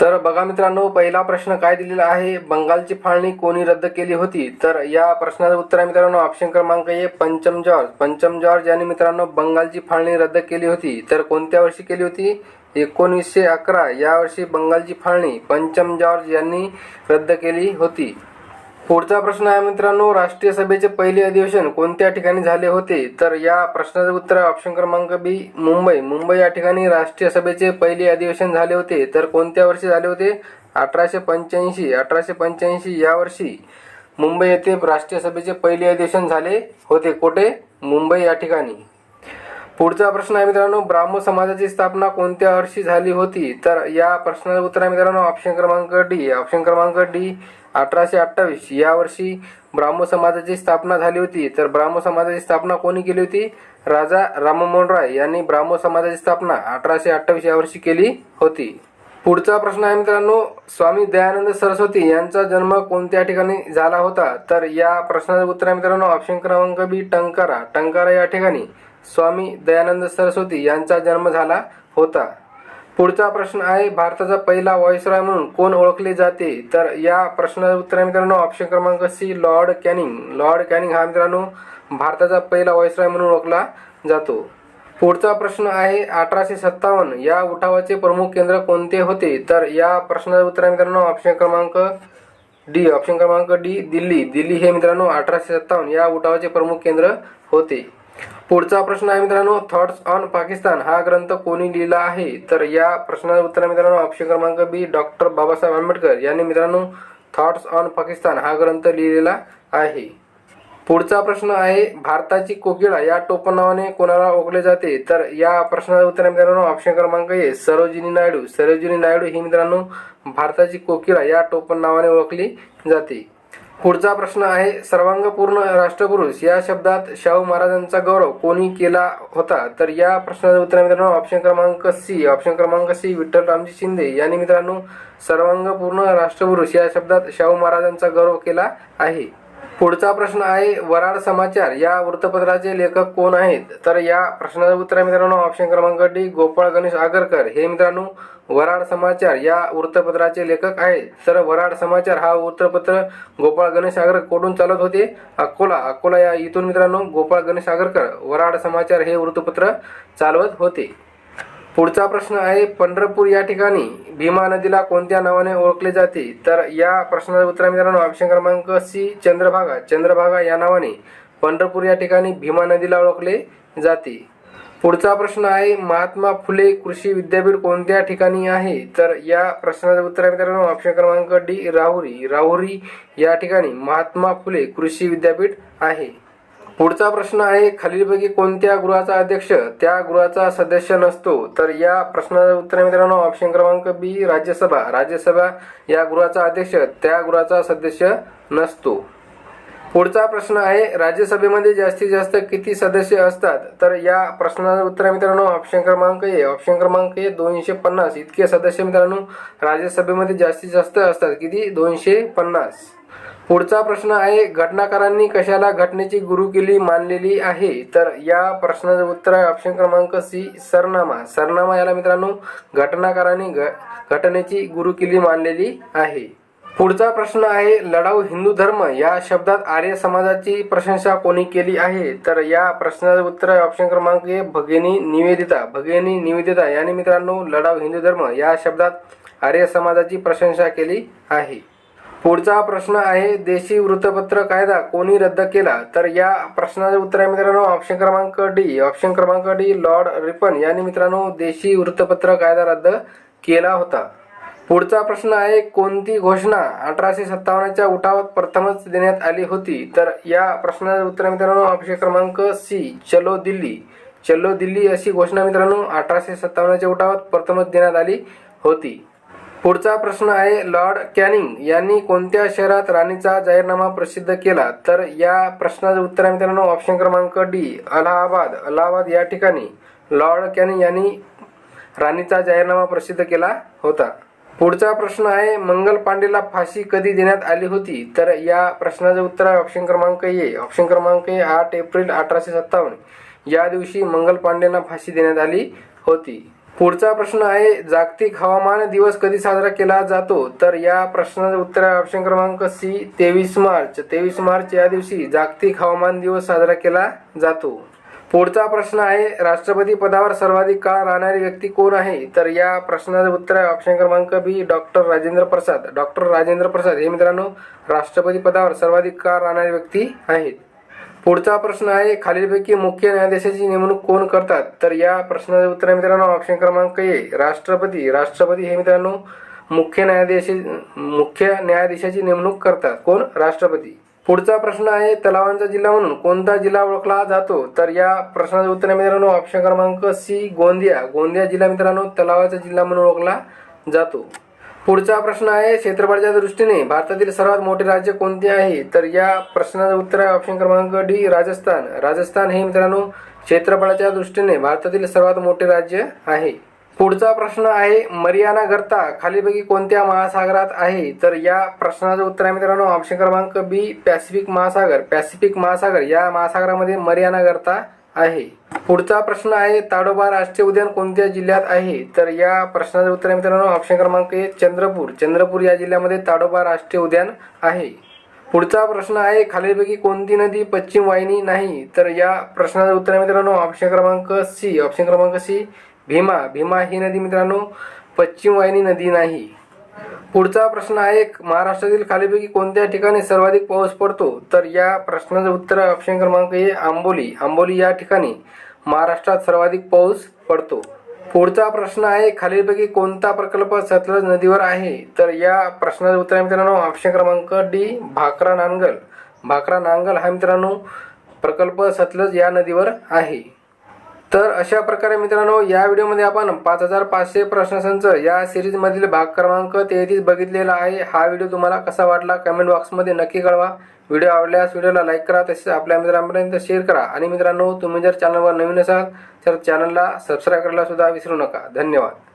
तर बघा मित्रांनो पहिला प्रश्न काय दिलेला आहे? बंगालची फाळणी कोणी रद्द केली होती? तर या प्रश्नाचं उत्तर आहे मित्रांनो ऑप्शन क्रमांक ए पंचम जॉर्ज. पंचम जॉर्ज यांनी मित्रांनो बंगालची फाळणी रद्द केली होती. तर कोणत्या वर्षी केली होती? एकोणीसशे अकरा. या वर्षी बंगालची फाळणी पंचम जॉर्ज यांनी रद्द केली होती. पुढचा प्रश्न आहे मित्रांनो राष्ट्रीय सभेचे पहिले अधिवेशन कोणत्या ठिकाणी झाले होते? तर या प्रश्नाचे उत्तर ऑप्शन क्रमांक बी मुंबई. मुंबई या ठिकाणी राष्ट्रीय सभेचे पहिले अधिवेशन झाले होते. तर कोणत्या वर्षी झाले होते? अठराशे पंच्याऐंशी. अठराशे पंच्याऐंशी या वर्षी मुंबई येथे राष्ट्रीय सभेचे पहिले अधिवेशन झाले होते. कोठे? मुंबई या ठिकाणी. पुढचा प्रश्न आहे मित्रांनो ब्राह्मण समाजाची स्थापना कोणत्या वर्षी झाली होती? तर या प्रश्नाचं उत्तर आहे मित्रांनो ऑप्शन क्रमांक डी ऑप्शन क्रमांक डी अठराशे अठ्ठावीस. या वर्षी ब्राह्मण समाजाची स्थापना झाली होती. तर ब्राह्मण समाजाची स्थापना कोणी केली होती? राजा राममोहन राय यांनी ब्राह्मण समाजाची स्थापना अठराशे अठ्ठावीस या वर्षी केली होती. पुढचा प्रश्न आहे मित्रांनो स्वामी दयानंद सरस्वती यांचा जन्म कोणत्या ठिकाणी झाला होता? तर या प्रश्नाचं उत्तर आहे मित्रांनो ऑप्शन क्रमांक बी टंकारा. टंकारा या ठिकाणी स्वामी दयानंद सरस्वती यांचा जन्म झाला होता. पुढचा प्रश्न आहे भारताचा पहिला व्हॉइसरॉय म्हणून कोण ओळखले जाते? तर या प्रश्नाचं उत्तर आहे मित्रांनो ऑप्शन क्रमांक C Lord Canning. Lord Canning हा मित्रांनो भारताचा पहिला व्हॉइसरॉय म्हणून ओळखला जातो. पुढचा प्रश्न आहे अठराशे सत्तावन्न. या उठावाचे प्रमुख केंद्र कोणते होते? तर या प्रश्नाचं उत्तर आहे मित्रांनो ऑप्शन क्रमांक डी ऑप्शन क्रमांक डी दिल्ली. दिल्ली हे मित्रांनो अठराशे सत्तावन्न. या उठावाचे प्रमुख केंद्र होते. पुढचा प्रश्न आहे मित्रांनो थॉट्स ऑन पाकिस्तान. हा ग्रंथ कोणी लिहिला आहे? तर या प्रश्नाचं उत्तर मित्रांनो ऑप्शन क्रमांक बी डॉक्टर बाबासाहेब आंबेडकर. यांनी मित्रांनो थॉट्स ऑन पाकिस्तान हा ग्रंथ लिहिलेला आहे. पुढचा प्रश्न आहे भारताची कोकिळा या टोपण नावाने कोणाला ओळखले जाते? तर या प्रश्नाचं उत्तर मित्रांनो ऑप्शन क्रमांक ए सरोजिनी नायडू. सरोजिनी नायडू ही मित्रांनो भारताची कोकिळा या टोपण नावाने ओळखली जाते. पुढचा प्रश्न आहे सर्वांगपूर्ण राष्ट्रपुरुष. या शब्दात शाहू महाराजांचा गौरव कोणी केला होता? तर या प्रश्नाचं उत्तर मित्रांनो ऑप्शन क्रमांक सी ऑप्शन क्रमांक सी विठ्ठल रामजी शिंदे. यांनी मित्रांनो सर्वांगपूर्ण राष्ट्रपुरुष या शब्दात शाहू महाराजांचा गौरव केला आहे. पुढचा प्रश्न आहे वराड समाचार. या वृत्तपत्राचे लेखक कोण आहेत? तर या प्रश्नाचं उत्तर मित्रांनो ऑप्शन क्रमांक डी गोपाळ गणेश आगरकर. हे मित्रांनो वराड समाचार या वृत्तपत्राचे लेखक आहेत तर वराड समाचार हा वृत्तपत्र गोपाळ गणेश कोडून चालत होते. अकोला अकोला या इथून मित्रांनो गोपाळ गणेश आगरकर वराड समाचार हे वृत्तपत्र चालवत होते. पुढचा प्रश्न आहे पंढरपूर या ठिकाणी भीमा नदीला कोणत्या नावाने ओळखले जाते? तर या प्रश्नाचं उत्तर मित्रांनो ऑप्शन क्रमांक सी चंद्रभागा. चंद्रभागा या नावाने पंढरपूर या ठिकाणी भीमा नदीला ओळखले जाते. पुढचा प्रश्न आहे महात्मा फुले कृषी विद्यापीठ कोणत्या ठिकाणी आहे? तर या प्रश्नाचं उत्तर आहे मित्रांनो ऑप्शन क्रमांक डी राहुरी. राहुरी या ठिकाणी महात्मा फुले कृषी विद्यापीठ आहे. पुढचा प्रश्न आहे खालीलपैकी कोणत्या गृहाचा अध्यक्ष त्या गृहाचा सदस्य नसतो? तर या प्रश्नाचं उत्तर आहे मित्रांनो ऑप्शन क्रमांक बी राज्यसभा. राज्यसभा या गृहाचा अध्यक्ष त्या गृहाचा सदस्य नसतो. पुढचा प्रश्न आहे राज्यसभेमध्ये जास्तीत जास्त किती सदस्य असतात? तर या प्रश्नाचं उत्तर मित्रांनो ऑप्शन क्रमांक ए. ऑप्शन क्रमांक ए दोनशे पन्नास. इतके सदस्य मित्रांनो राज्यसभेमध्ये जास्तीत जास्त असतात. किती? दोनशे पन्नास. पुढचा प्रश्न आहे घटनाकारांनी कशाला घटनेची गुरुकिल्ली मानलेली आहे? तर या प्रश्नाचं उत्तर आहे ऑप्शन क्रमांक सी सरनामा. सरनामा याला मित्रांनो घटनाकारांनी घ घटनेची गुरुकिली मानलेली आहे. पुढचा प्रश्न आहे लढाऊ हिंदू धर्म या शब्दात आर्य समाजाची प्रशंसा कोणी केली आहे? तर या प्रश्नाचं उत्तर ऑप्शन क्रमांक ए भगिनी निवेदिता. भगिनी निवेदिता यांनी मित्रांनो लढाऊ हिंदू धर्म या शब्दात आर्य समाजाची प्रशंसा केली आहे. पुढचा प्रश्न आहे देशी वृत्तपत्र कायदा कोणी रद्द केला? तर या प्रश्नाचं उत्तर आहे मित्रांनो ऑप्शन क्रमांक डी. ऑप्शन क्रमांक डी लॉर्ड रिपन. यांनी मित्रांनो देशी वृत्तपत्र कायदा रद्द केला होता. पुढचा प्रश्न आहे कोणती घोषणा अठराशे सत्तावन्नच्या उठावात प्रथमच देण्यात आली होती? तर या प्रश्नाचं उत्तर मित्रांनो ऑप्शन क्रमांक सी चलो दिल्ली. चलो दिल्ली अशी घोषणा मित्रांनो अठराशे सत्तावन्नच्या उठावात प्रथमच देण्यात आली होती. पुढचा प्रश्न आहे लॉर्ड कॅनिंग यांनी कोणत्या शहरात राणीचा जाहीरनामा प्रसिद्ध केला? तर या प्रश्नाचं उत्तर आहे मित्रांनो ऑप्शन क्रमांक डी अलाहाबाद. अलाहाबाद या ठिकाणी लॉर्ड कॅनिंग यांनी राणीचा जाहीरनामा प्रसिद्ध केला होता. पुढचा प्रश्न आहे मंगल पांडेला फाशी कधी देण्यात आली होती? तर या प्रश्नाचं उत्तर आहे ऑप्शन क्रमांक ए. ऑप्शन क्रमांक ए आठ एप्रिल अठराशे सत्तावन्न. या दिवशी मंगल पांडेंना फाशी देण्यात आली होती. पुढचा प्रश्न आहे जागतिक हवामान दिवस कधी साजरा केला जातो? तर या प्रश्नाचं उत्तर आहे ऑप्शन क्रमांक सी तेवीस मार्च. तेवीस मार्च या दिवशी जागतिक हवामान दिवस साजरा केला जातो. पुढचा प्रश्न आहे राष्ट्रपती पदावर सर्वाधिक काळ राहणारी व्यक्ती कोण आहे? तर या प्रश्नाचं उत्तर आहे ऑप्शन क्रमांक B doctor Rajendra Prasad. Doctor Rajendra Prasad हे मित्रांनो राष्ट्रपती पदावर सर्वाधिक काळ राहणारी व्यक्ती आहेत. पुढचा प्रश्न आहे खालीलपैकी मुख्य न्यायाधीशाची नेमणूक कोण करतात? तर या प्रश्नाचं उत्तर आहे मित्रांनो ऑप्शन क्रमांक ए राष्ट्रपती. राष्ट्रपती हे मित्रांनो मुख्य न्यायाधीश मुख्य न्यायाधीशाची नेमणूक करतात. कोण? राष्ट्रपती. पुढचा प्रश्न आहे तलावांचा जिल्हा म्हणून कोणता जिल्हा ओळखला जातो? तर या प्रश्नाचं उत्तर आहे मित्रांनो ऑप्शन क्रमांक सी गोंदिया. गोंदिया जिल्हा मित्रांनो तलावाचा जिल्हा म्हणून ओळखला जातो. पुढचा प्रश्न आहे क्षेत्रफळाच्या दृष्टीने भारतातील सर्वात मोठे राज्य कोणते आहे? तर या प्रश्नाचं उत्तर आहे ऑप्शन क्रमांक डी राजस्थान. राजस्थान हे मित्रांनो क्षेत्रफळाच्या दृष्टीने भारतातील सर्वात मोठे राज्य आहे. पुढचा प्रश्न आहे मरियाना गर्ता खालीपैकी कोणत्या महासागरात आहे? तर या प्रश्नाचं उत्तर आहे मित्रांनो ऑप्शन क्रमांक बी पॅसिफिक महासागर. पॅसिफिक महासागर या महासागरामध्ये मरियाना गर्ता आहे. पुढचा प्रश्न आहे ताडोबा राष्ट्रीय उद्यान कोणत्या जिल्ह्यात आहे? तर या प्रश्नाचं उत्तर आहे मित्रांनो ऑप्शन क्रमांक एक चंद्रपूर. चंद्रपूर या जिल्ह्यामध्ये ताडोबा राष्ट्रीय उद्यान आहे. पुढचा प्रश्न आहे खालीलपैकी कोणती नदी पश्चिम वाहिनी नाही? तर या प्रश्नाचं उत्तर आहे मित्रांनो ऑप्शन क्रमांक सी ऑप्शन क्रमांक सी भीमा भीमा ही नदी मित्रांनो पश्चिम वाहिनी नदी नाही. पुढचा प्रश्न आहे महाराष्ट्रातील खालीपैकी कोणत्या ठिकाणी सर्वाधिक पाऊस पडतो? तर या प्रश्नाचं उत्तर ऑप्शन क्रमांक ए आंबोली. आंबोली या ठिकाणी महाराष्ट्रात सर्वाधिक पाऊस पडतो. पुढचा प्रश्न आहे खालीलपैकी कोणता प्रकल्प सतलज नदीवर आहे? तर या प्रश्नाचं उत्तर आहे मित्रांनो ऑप्शन क्रमांक डी भाकरा नांगल. भाकरा नांगल हा मित्रांनो प्रकल्प सतलज या नदीवर आहे. तर अशा प्रकारे मित्रांनो या व्हिडिओमध्ये आपण पाच हजार पाचशे प्रश्नसंच या सिरीजमधील भाग क्रमांक तेहतीस बघितलेला आहे. हा व्हिडिओ तुम्हाला कसा वाटला कमेंट बॉक्समध्ये नक्की कळवा. व्हिडिओ आवडल्यास व्हिडिओला लाईक करा तसेच आपल्या मित्रांपर्यंत शेअर करा. आणि मित्रांनो तुम्ही जर चॅनलवर नवीन असाल तर चॅनलला सबस्क्राईब करायला सुद्धा विसरू नका. धन्यवाद.